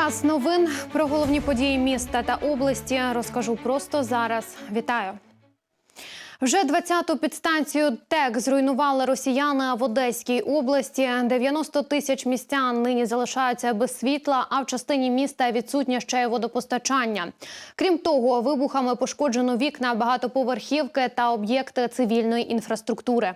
Час новин про головні події міста та області розкажу просто зараз. Вітаю. Вже 20-ту підстанцію ТЕК зруйнували росіяни в Одеській області. 90 тисяч містян нині залишаються без світла, а в частині міста відсутнє ще й водопостачання. Крім того, вибухами пошкоджено вікна багатоповерхівки та об'єкти цивільної інфраструктури.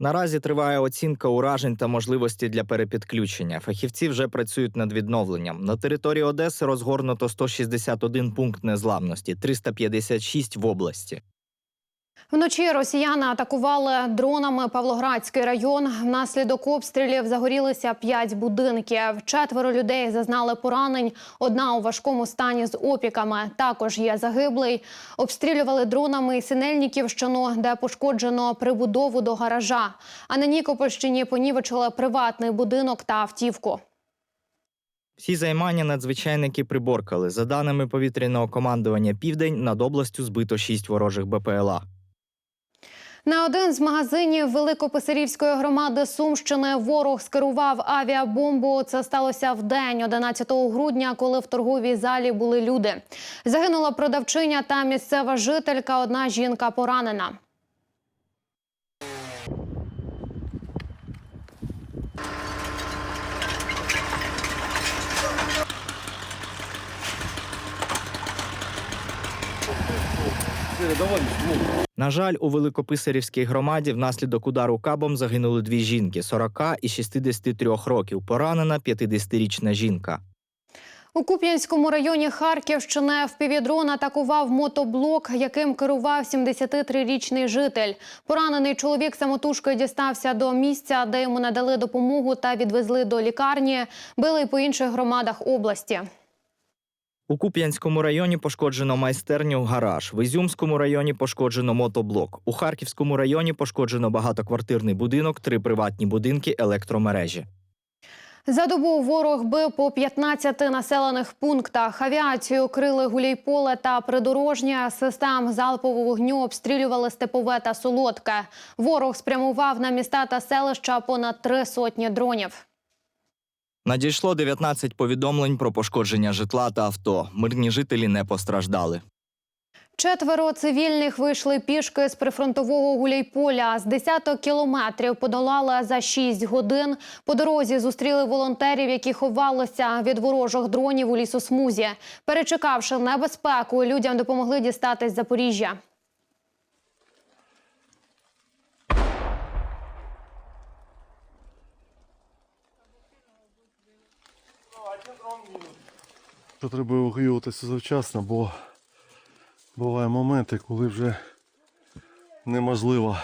Наразі триває оцінка уражень та можливості для перепідключення. Фахівці вже працюють над відновленням. На території Одеси розгорнуто 161 пункт незламності, 356 в області. Вночі росіяни атакували дронами Павлоградський район. Внаслідок обстрілів загорілися п'ять будинків. Четверо людей зазнали поранень. Одна у важкому стані з опіками. Також є загиблий. Обстрілювали дронами і Синельниківщину, де пошкоджено прибудову до гаража. А на Нікопольщині понівечили приватний будинок та автівку. Всі займання надзвичайники приборкали. За даними повітряного командування Південь, над областю збито 6 ворожих БПЛА. На один з магазинів Великописарівської громади Сумщини ворог скерував авіабомбу. Це сталося в день 11 грудня, коли в торговій залі були люди. Загинула продавчиня та місцева жителька. Одна жінка поранена. На жаль, у Великописарівській громаді внаслідок удару кабом загинули дві жінки 40 і 63 років. Поранена 50-річна жінка. У Куп'янському районі Харківщини впівдрон атакував мотоблок, яким керував 73-річний житель. Поранений чоловік самотужкою дістався до місця, де йому надали допомогу та відвезли до лікарні. Били й по інших громадах області. У Куп'янському районі пошкоджено майстерню, гараж. В Ізюмському районі пошкоджено мотоблок. У Харківському районі пошкоджено багатоквартирний будинок, три приватні будинки, електромережі. За добу ворог бив по 15 населених пунктах. Авіацію крили Гуляйполе та придорожня. Систем залпового вогню обстрілювали Степове та Солодке. Ворог спрямував на міста та селища понад три сотні дронів. Надійшло 19 повідомлень про пошкодження житла та авто. Мирні жителі не постраждали. Четверо цивільних вийшли пішки з прифронтового Гуляйполя. З десяток кілометрів подолали за 6 годин. По дорозі зустріли волонтерів, які ховалися від ворожих дронів у лісосмузі. Перечекавши небезпеку, людям допомогли дістатись з Запоріжжя. Що треба евакуюватися завчасно, бо бувають моменти, коли вже неможливо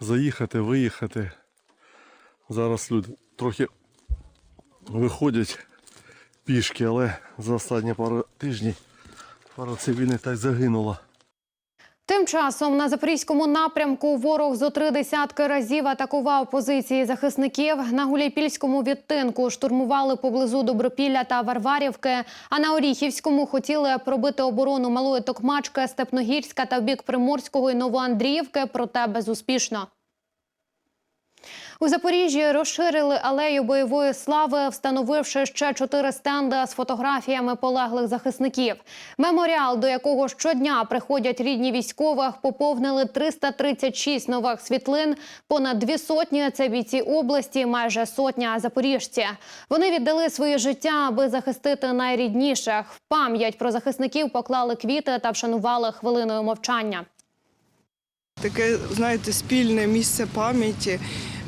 заїхати, виїхати. Зараз люди трохи виходять пішки, але за останні пару тижнів пара цивільних так загинула. Тим часом на запорізькому напрямку ворог зо три десятки разів атакував позиції захисників. На Гуляйпільському відтинку штурмували поблизу Добропілля та Варварівки. А на Оріхівському хотіли пробити оборону Малої Токмачки, Степногірська та в бік Приморського і Новоандріївки, проте безуспішно. У Запоріжжі розширили алею бойової слави, встановивши ще чотири стенди з фотографіями полеглих захисників. Меморіал, до якого щодня приходять рідні військових, поповнили 336 нових світлин. Понад дві сотні це бійці області, майже сотня запоріжці. Вони віддали своє життя, аби захистити найрідніших. Пам'ять про захисників поклали квіти та вшанували хвилиною мовчання. Таке, знаєте, спільне місце пам'яті.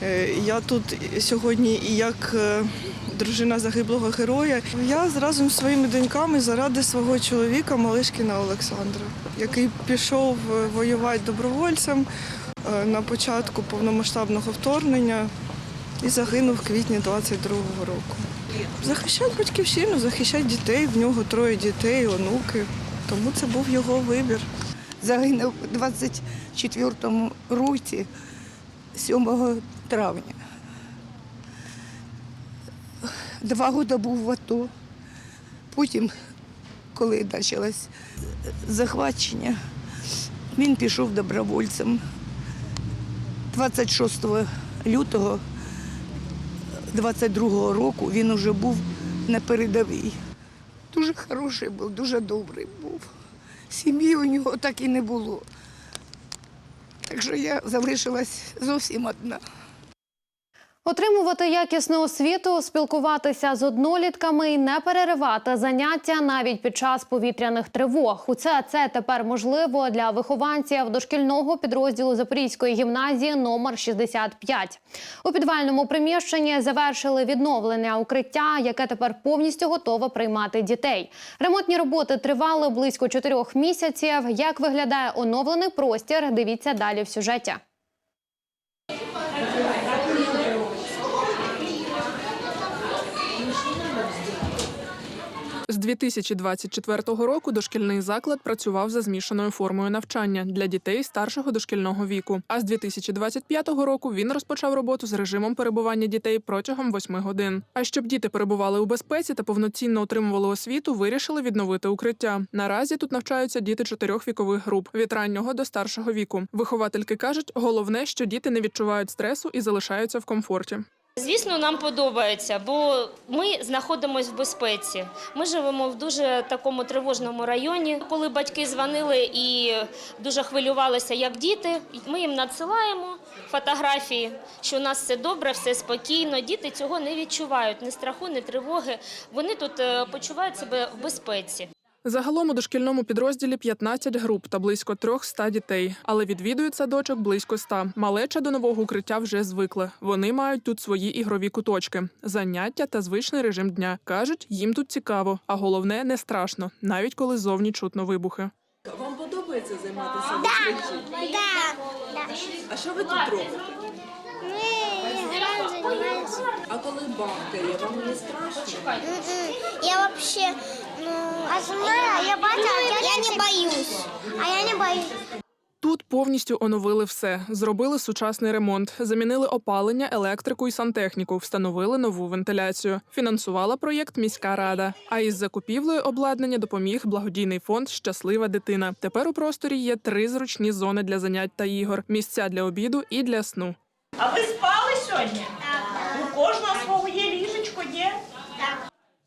Е, Я тут сьогодні і як е, дружина загиблого героя. Я разом з своїми доньками заради свого чоловіка Малишкіна Олександра, який пішов е, воювати добровольцем на початку повномасштабного вторгнення і загинув в квітні 22-го року. Захищати батьківщину, захищати дітей. В нього троє дітей, онуки. Тому це був його вибір. загинув у 24-му році 7 травня. Два роки був в АТО. Потім, коли почалось захвачення, він пішов добровольцем. 26 лютого 22-го року він уже був на передовій. Дуже хороший був, дуже добрий був. Сім'ї у нього так і не було. Так що я залишилась зовсім одна. Отримувати якісну освіту, спілкуватися з однолітками і не переривати заняття навіть під час повітряних тривог. Усе це тепер можливо для вихованців дошкільного підрозділу Запорізької гімназії номер 65. У підвальному приміщенні завершили відновлення укриття, яке тепер повністю готове приймати дітей. Ремонтні роботи тривали близько чотирьох місяців. Як виглядає оновлений простір? Дивіться далі в сюжеті. З 2024 року дошкільний заклад працював за змішаною формою навчання для дітей старшого дошкільного віку. А з 2025 року він розпочав роботу з режимом перебування дітей протягом 8 годин. А щоб діти перебували у безпеці та повноцінно отримували освіту, вирішили відновити укриття. Наразі тут навчаються діти чотирьох вікових груп від раннього до старшого віку. Виховательки кажуть, головне, що діти не відчувають стресу і залишаються в комфорті. Звісно, нам подобається, бо ми знаходимося в безпеці. Ми живемо в дуже такому тривожному районі. Коли батьки дзвонили і дуже хвилювалися, як діти, ми їм надсилаємо фотографії, що у нас все добре, все спокійно. Діти цього не відчувають, ні страху, ні тривоги. Вони тут е, почувають себе в безпеці. Загалом у дошкільному підрозділі 15 груп та близько 300 дітей, але відвідують садочок близько 100. Малеча до нового укриття вже звикли. Вони мають тут свої ігрові куточки, заняття та звичний режим дня. кажуть, їм тут цікаво, а головне не страшно, навіть коли зовні чутно вибухи. Вам подобається займатися в укритті? А що ви тут робите? А коли бахкає, вам не страшно? Я вообще, ну, а знаю, я батя, я, не боюсь. А я не боюсь. Тут повністю оновили все, зробили сучасний ремонт, замінили опалення, електрику і сантехніку, встановили нову вентиляцію. Фінансувала проєкт міська рада. А із закупівлею обладнання допоміг благодійний фонд Щаслива дитина. Тепер у просторі є три зручні зони для занять та ігор: місця для обіду і для сну. А ви спали сьогодні? У кожного свого є ліжечко, є?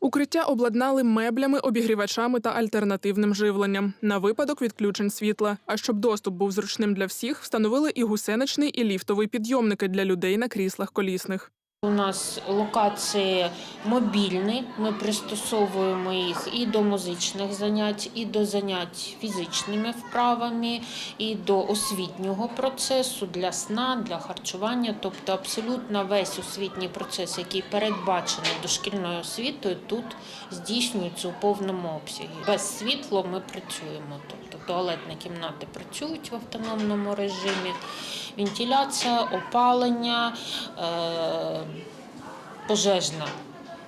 Укриття обладнали меблями, обігрівачами та альтернативним живленням на випадок відключень світла. А щоб доступ був зручним для всіх, встановили і гусеничний, і ліфтовий підйомники для людей на кріслах колісних. У нас локації мобільні. Ми пристосовуємо їх і до музичних занять, і до занять фізичними вправами, і до освітнього процесу для сна, для харчування. Тобто, абсолютно весь освітній процес, який передбачений дошкільною освітою, тут здійснюється у повному обсязі. Без світла ми працюємо. Тобто туалетні кімнати працюють в автономному режимі, вентиляція, опалення. Е- пожежна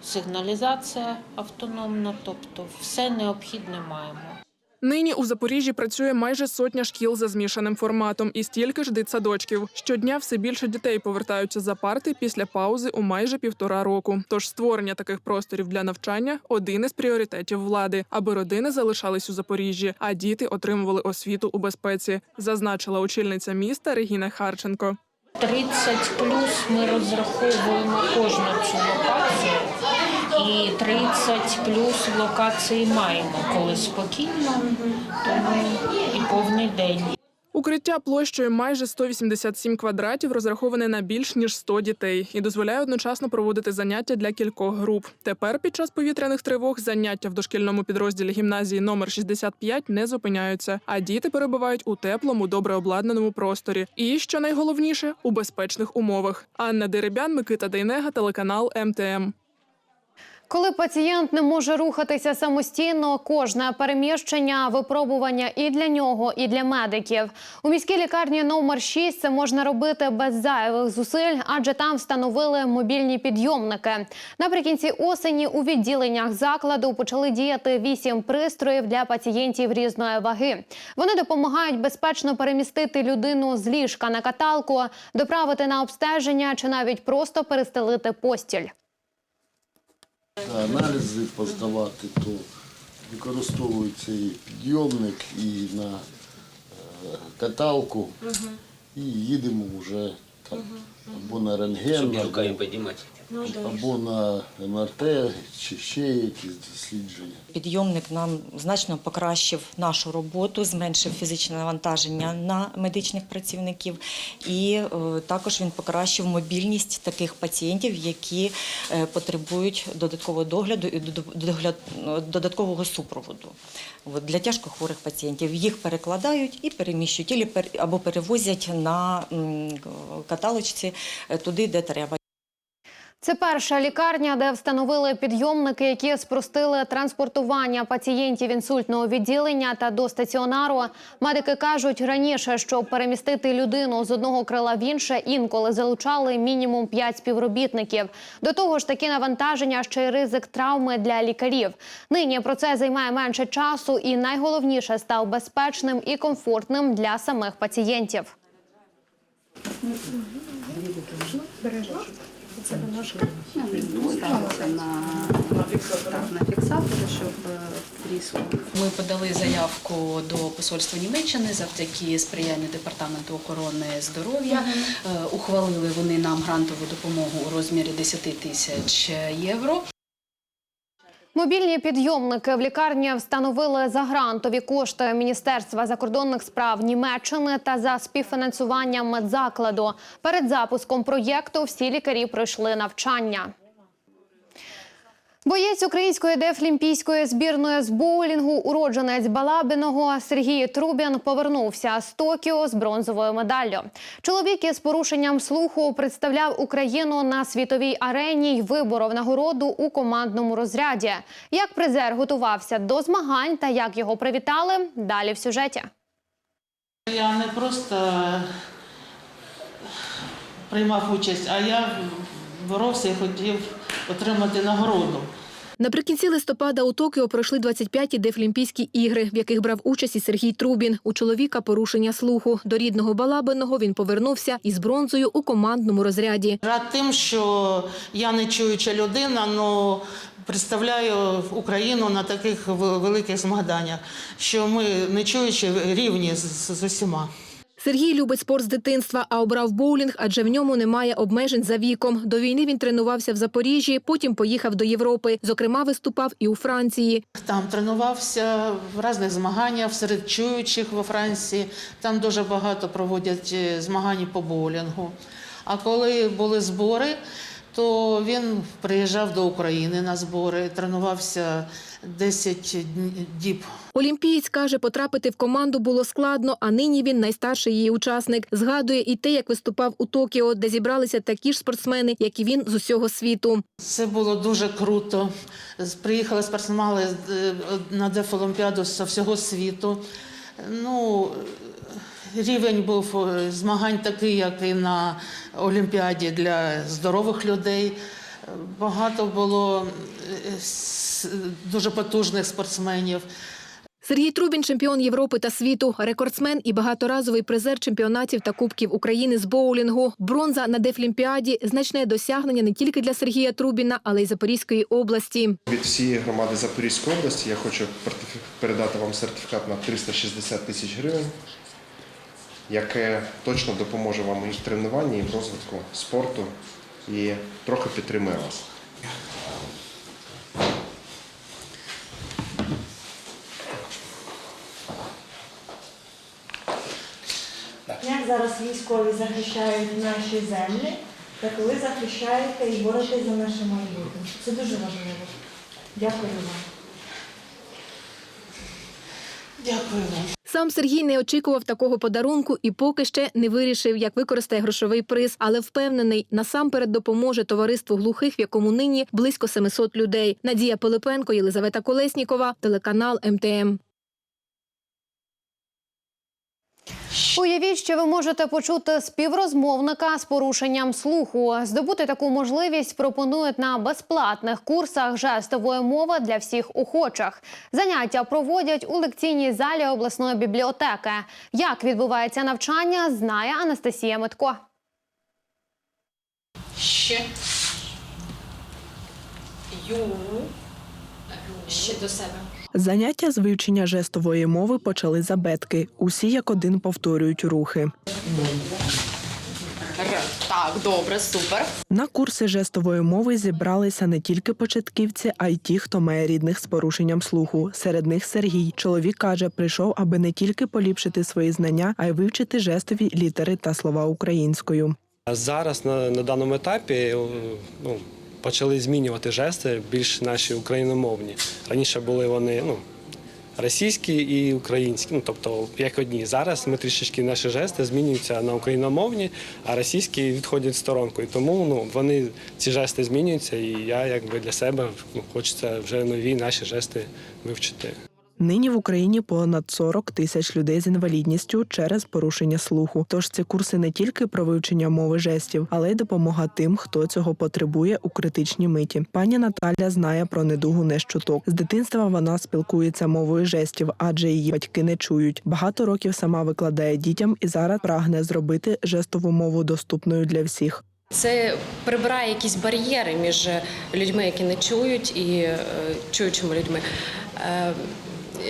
сигналізація автономна, тобто все необхідне маємо. Нині у Запоріжжі працює майже сотня шкіл за змішаним форматом і стільки ж дитсадочків. Щодня все більше дітей повертаються за парти після паузи у майже півтора року. Тож створення таких просторів для навчання один із пріоритетів влади, аби родини залишались у Запоріжжі, а діти отримували освіту у безпеці, зазначила очільниця міста Регіна Харченко. 30 плюс ми розраховуємо кожну цю локацію. І 30 плюс локації маємо, коли спокійно, тому і повний день. Укриття площею майже 187 квадратів розраховане на більш ніж 100 дітей і дозволяє одночасно проводити заняття для кількох груп. Тепер під час повітряних тривог заняття в дошкільному підрозділі гімназії номер 65 не зупиняються, а діти перебувають у теплому, добре обладнаному просторі. І що найголовніше у безпечних умовах. Анна Деребян, Микита Дейнега, телеканал МТМ. Коли пацієнт не може рухатися самостійно, кожне переміщення випробування і для нього, і для медиків. У міській лікарні номер 6 це можна робити без зайвих зусиль, адже там встановили мобільні підйомники. Наприкінці осені у відділеннях закладу почали діяти вісім пристроїв для пацієнтів різної ваги. Вони допомагають безпечно перемістити людину з ліжка на каталку, доправити на обстеження чи навіть просто перестелити постіль. Аналізи поздавати, то використовується і підйомник, і на е, каталку, і їдемо вже там або на рентген, або, або на МРТ, чи ще якісь дослідження. Підйомник нам значно покращив нашу роботу, зменшив фізичне навантаження на медичних працівників, і е, також він покращив мобільність таких пацієнтів, які е, потребують додаткового догляду і додаткового супроводу. От, Для тяжкохворих пацієнтів їх перекладають і переміщують або перевозять на каталочці е, туди, де треба. Це перша лікарня, де встановили підйомники, які спростили транспортування пацієнтів інсультного відділення та до стаціонару. Медики кажуть раніше, щоб перемістити людину з одного крила в інше, інколи залучали мінімум 5 співробітників. До того ж, такі навантаження ще й ризик травми для лікарів. Нині процес займає менше часу, і найголовніше став безпечним і комфортним для самих пацієнтів. Ми подали заявку до посольства Німеччини завдяки сприянню департаменту охорони здоров'я. Е, Ухвалили вони нам грантову допомогу у розмірі 10 тисяч євро. Мобільні підйомники в лікарні встановили за грантові кошти Міністерства закордонних справ Німеччини та за співфінансуванням медзакладу. Перед запуском проєкту всі лікарі пройшли навчання. Боєць української дефлімпійської збірної з боулінгу, уродженець Балабиного Сергій Трубін повернувся з Токіо з бронзовою медаллю. Чоловік із порушенням слуху представляв Україну на світовій арені й виборов нагороду у командному розряді. Як призер готувався до змагань та як його привітали, далі в сюжеті. Я не просто приймав участь, а я боровся і хотів отримати нагороду. Наприкінці листопада у Токіо пройшли 25-ті Дефлімпійські ігри, в яких брав участь і Сергій Трубін. У чоловіка порушення слуху. До рідного Балабиного він повернувся із бронзою у командному розряді. Рад тим, що я не чуюча людина, але представляю Україну на таких великих змаганнях, що ми не чуючі рівні з, з усіма. Сергій любить спорт з дитинства, а обрав боулінг, адже в ньому немає обмежень за віком. До війни він тренувався в Запоріжжі, потім поїхав до Європи. Зокрема, виступав і у Франції. Там тренувався в різних змаганнях серед чуючих во Франції. Там дуже багато проводять е, змагань по боулінгу. А коли були збори, то він приїжджав до України на збори, тренувався 10 діб Олімпієць каже, потрапити в команду було складно, а нині він найстарший її учасник. Згадує і те, як виступав у Токіо, де зібралися такі ж спортсмени, як і він з усього світу. Це було дуже круто. Приїхали спортсмени е, на Дефолімпіаду з всього світу. Ну, рівень був е, змагань такий, як і на Олімпіаді для здорових людей. Багато було е, дуже потужних спортсменів. Сергій Трубін чемпіон Європи та світу, рекордсмен і багаторазовий призер чемпіонатів та кубків України з боулінгу. Бронза на Дефлімпіаді – значне досягнення не тільки для Сергія Трубіна, але й Запорізької області. Від всієї громади Запорізької області я хочу передати вам сертифікат на 360 тисяч гривень, яке точно допоможе вам і в тренуванні, і в розвитку спорту, і трохи підтримує вас. Як зараз військові захищають наші землі, так ви захищаєте і боретесь за наше майбутнє. Це дуже важливо. Дякую вам. Дякую вам. Сам Сергій не очікував такого подарунку і поки ще не вирішив, як використає грошовий приз, але впевнений, насамперед допоможе товариству глухих, в якому нині близько 700 людей. Надія Пилипенко, Єлизавета Колеснікова, телеканал МТМ. Уявіть, що ви можете почути співрозмовника з порушенням слуху. Здобути таку можливість пропонують на безплатних курсах жестової мови для всіх охочих. Заняття проводять у лекційній залі обласної бібліотеки. Як відбувається навчання, знає Анастасія Митко. Ще. Ю. Ще до себе. Заняття з вивчення жестової мови почали з абетки. Усі як один повторюють рухи. Так, добре, супер. На курси жестової мови зібралися не тільки початківці, а й ті, хто має рідних з порушенням слуху. Серед них Сергій. Чоловік каже, прийшов, аби не тільки поліпшити свої знання, а й вивчити жестові літери та слова українською. Зараз на, на даному етапі ну, почали змінювати жести більш наші україномовні. Раніше були вони ну, російські і українські, ну тобто як одні. Зараз ми трішечки наші жести змінюються на україномовні, а російські відходять в сторонку. Тому ну, вони ці жести змінюються, і я якби для себе ну, хочеться вже нові наші жести вивчити. Нині в Україні понад 40 тисяч людей з інвалідністю через порушення слуху. Тож ці курси не тільки про вивчення мови жестів, але й допомога тим, хто цього потребує у критичній миті. Пані Наталя знає про недугу не щуток. З дитинства вона спілкується мовою жестів, адже її батьки не чують. Багато років сама викладає дітям і зараз прагне зробити жестову мову доступною для всіх. Це прибирає якісь бар'єри між людьми, які не чують, і е, чуючими людьми.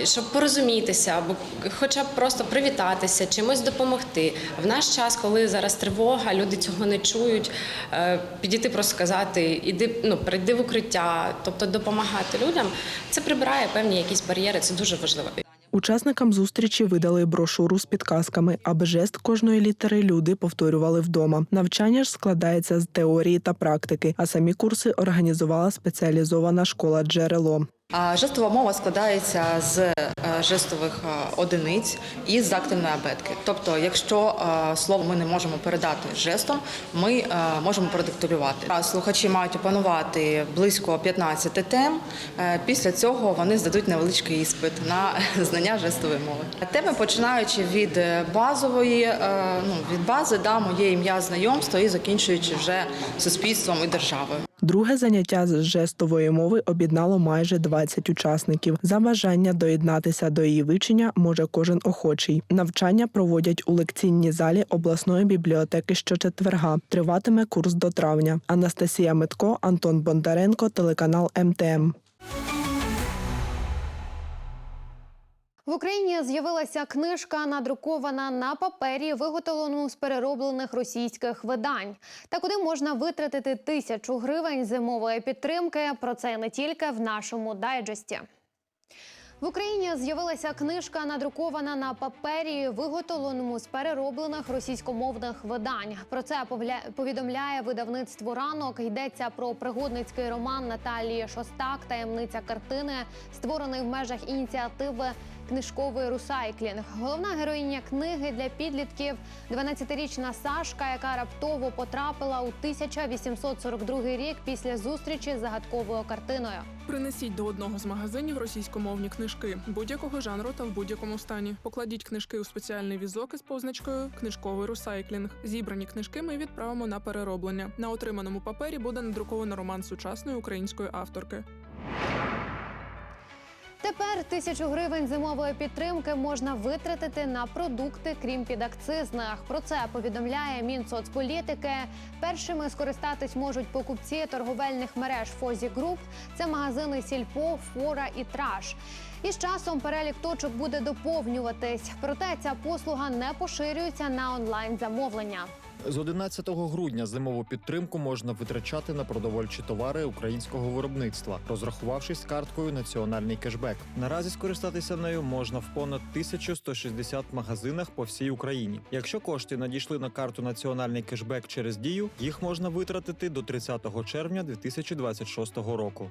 Щоб порозумітися, або хоча б просто привітатися, чимось допомогти. В наш час, коли зараз тривога, люди цього не чують. е, Підійти просто сказати, іди, ну прийди в укриття, тобто допомагати людям. Це прибирає певні якісь бар'єри. Це дуже важливо. Учасникам зустрічі видали брошуру з підказками, аби жест кожної літери люди повторювали вдома. Навчання ж складається з теорії та практики, а самі курси організувала спеціалізована школа джерело. Жестова мова складається з е, жестових е, одиниць і з активної абетки. Тобто, якщо е, слово ми не можемо передати жестом, ми можемо продиктулювати. А Слухачі мають опанувати близько 15 тем. Після цього вони здадуть невеличкий іспит на знання жестової мови. Теми починаючи від базової, ну від бази, да, моє ім'я знайомство і закінчуючи вже суспільством і державою. Друге заняття з жестової мови об'єднало майже 20 учасників. За бажання доєднатися до її вивчення може кожен охочий. Навчання проводять у лекційній залі обласної бібліотеки щочетверга. Триватиме курс до травня. Анастасія Митко, Антон Бондаренко, телеканал МТМ. В Україні з'явилася книжка, надрукована на папері, виготовлену з перероблених російських видань. Та куди можна витратити тисячу гривень зимової підтримки? Про це не тільки в нашому дайджесті. В Україні з'явилася книжка, надрукована на папері, виготовленому з перероблених російськомовних видань. Про це повідомляє видавництво ранок. Йдеться про пригодницький роман Наталії Шостак, таємниця картини, створений в межах ініціативи. Книжковий русайклінг. Головна героїня книги для підлітків 12-річна Сашка, яка раптово потрапила у 1842 рік після зустрічі з загадковою картиною. Принесіть до одного з магазинів російськомовні книжки будь-якого жанру та в будь-якому стані. Покладіть книжки у спеціальний візок із позначкою Книжковий русайклінг. Зібрані книжки ми відправимо на перероблення. На отриманому папері буде надруковано роман сучасної української авторки. Тепер тисячу гривень зимової підтримки можна витратити на продукти, крім підакцизних. Про це повідомляє Мінсоцполітики. Першими скористатись можуть покупці торговельних мереж Фозі Груп. Це магазини Сільпо, Фора і Траш. І з часом перелік точок буде доповнюватись. Проте ця послуга не поширюється на онлайн замовлення. З 11 грудня зимову підтримку можна витрачати на продовольчі товари українського виробництва, розрахувавшись карткою Національний кешбек. Наразі скористатися нею можна в понад 1160 магазинах по всій Україні. Якщо кошти надійшли на карту Національний кешбек через дію, їх можна витратити до 30 червня 2026 року.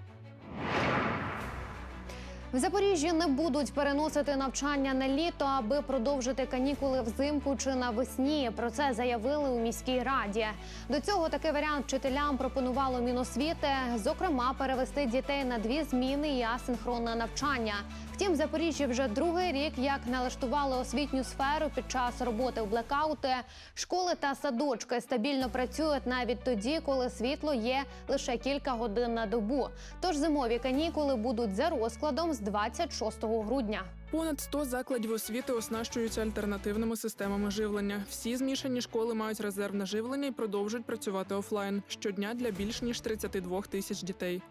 В Запоріжжі не будуть переносити навчання на літо, аби продовжити канікули взимку чи навесні. Про це заявили у міській раді. До цього такий варіант вчителям пропонувало Міносвіти, зокрема, перевести дітей на дві зміни і асинхронне навчання. Втім, в Запоріжжі вже другий рік як налаштували освітню сферу під час роботи в блекаути. Школи та садочки стабільно працюють навіть тоді, коли світло є лише кілька годин на добу. Тож зимові канікули будуть за розкладом з 26 грудня. Понад 100 закладів освіти оснащуються альтернативними системами живлення. Всі змішані школи мають резервне живлення і продовжують працювати офлайн щодня для більш ніж 32 тисяч дітей.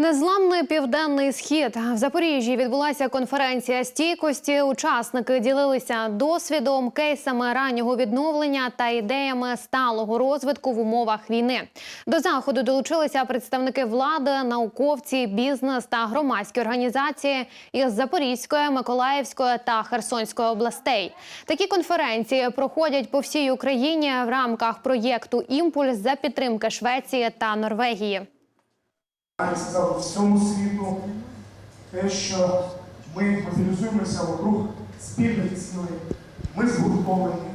Незламний південний схід в Запоріжжі відбулася конференція стійкості. Учасники ділилися досвідом, кейсами раннього відновлення та ідеями сталого розвитку в умовах війни. До заходу долучилися представники влади, науковці, бізнес та громадські організації із Запорізької, Миколаївської та Херсонської областей. Такі конференції проходять по всій Україні в рамках проєкту Імпульс за підтримки Швеції та Норвегії. Я сказав всьому світу те, що ми мобілізуємося вокруг спільних цілей. Ми згуртовані.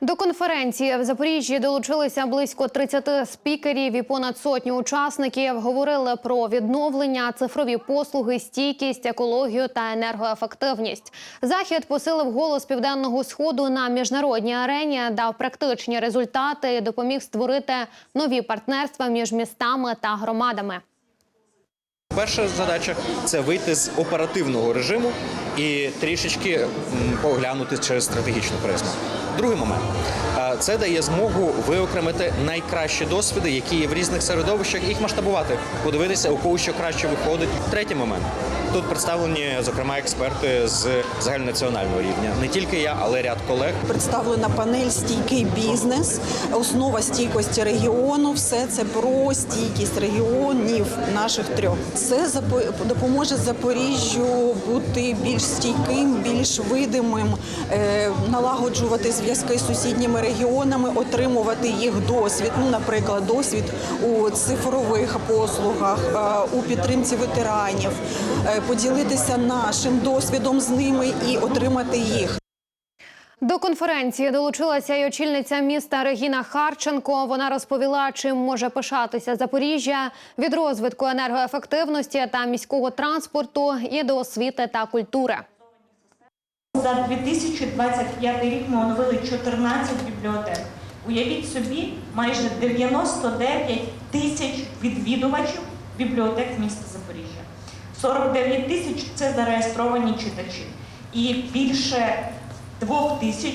До конференції в Запоріжжі долучилися близько 30 спікерів і понад сотню учасників. Говорили про відновлення, цифрові послуги, стійкість, екологію та енергоефективність. Захід посилив голос південного сходу на міжнародній арені, дав практичні результати і допоміг створити нові партнерства між містами та громадами. Перша задача це вийти з оперативного режиму і трішечки поглянути через стратегічну призму. Другий момент. Це дає змогу виокремити найкращі досвіди, які є в різних середовищах, їх масштабувати, подивитися, у кого що краще виходить. Третій момент тут представлені, зокрема, експерти з загальнонаціонального рівня. Не тільки я, але ряд колег. Представлена панель Стійкий бізнес, основа стійкості регіону. Все це про стійкість регіонів наших трьох. Це допоможе Запоріжжю бути більш стійким, більш видимим, е, налагоджувати зв'язки з сусідніми регіонами, отримувати їх досвід. Ну, наприклад, досвід у цифрових послугах, е, у підтримці ветеранів, е, поділитися нашим досвідом з ними і отримати їх. До конференції долучилася й очільниця міста Регіна Харченко. Вона розповіла, чим може пишатися Запоріжжя від розвитку енергоефективності та міського транспорту і до освіти та культури. За 2025 рік ми оновили 14 бібліотек. Уявіть собі, майже 99 тисяч відвідувачів бібліотек міста Запоріжжя. 49 тисяч це зареєстровані читачі. І більше двох тисяч,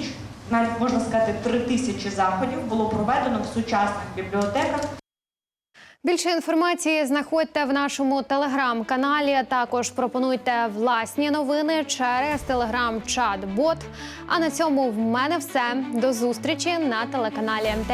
навіть можна сказати, три тисячі заходів було проведено в сучасних бібліотеках Більше інформації знаходьте в нашому телеграм-каналі. Також пропонуйте власні новини через телеграм-чат-бот. А на цьому в мене все. До зустрічі на телеканалі МТ.